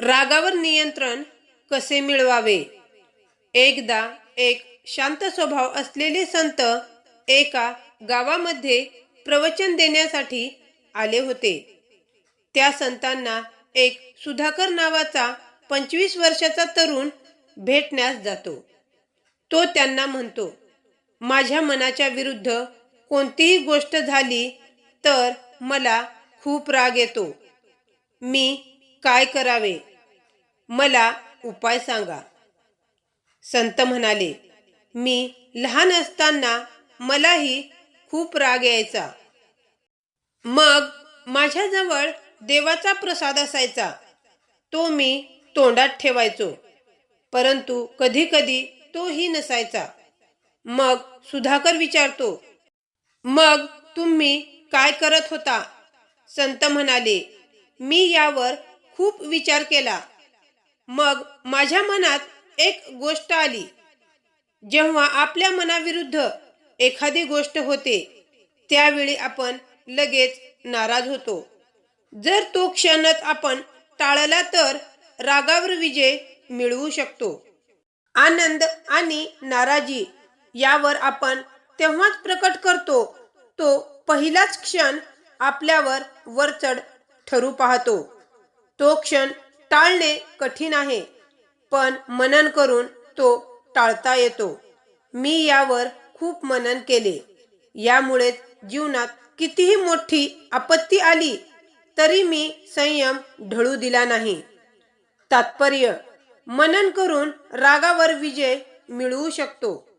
रागावर नियंत्रण कसे मिळवावे? एकदा एक शांत स्वभाव असलेले संत एका गावामध्ये प्रवचन देण्यासाठी आले होते. त्या संतांना एक सुधाकर नावाचा पंचवीस वर्षाचा तरुण भेटण्यास जातो. तो त्यांना म्हणतो माझ्या मनाच्या विरुद्ध कोणतीही गोष्ट झाली तर मला खूप राग येतो. मी काय करावे? मला उपाय सांगा. संत म्हणाले मी लहान असताना मलाही खूप राग यायचा. मग माझ्याजवळ देवाचा प्रसाद असायचा. तो मी तोंडात ठेवायचो. परंतु कधी कधी तोही नसायचा. मग सुधाकर विचारतो मग तुम्ही काय करत होता? संत म्हणाले मी यावर खूप विचार केला. मग माझ्या मनात एक गोष्ट आली. जेव्हा आपल्या मनाविरुद्ध एखादी गोष्ट होते त्यावेळी आपण लगेच नाराज होतो. जर तो क्षणच आपण टाळला तर रागावर विजय मिळवू शकतो. आनंद आणि नाराजी यावर आपण तेव्हाच प्रकट करतो तो पहिलाच क्षण आपल्यावर वरचढ ठरू पाहतो. तो क्षण टाळणे कठीण आहे पण मनन करून तो टाळता येतो. मी यावर खूप मनन केले. यामुळेच जीवनात कितीही मोठी आपत्ती आली तरी मी संयम ढळू दिला नाही. तात्पर्य मनन करून रागावर विजय मिळवू शकतो.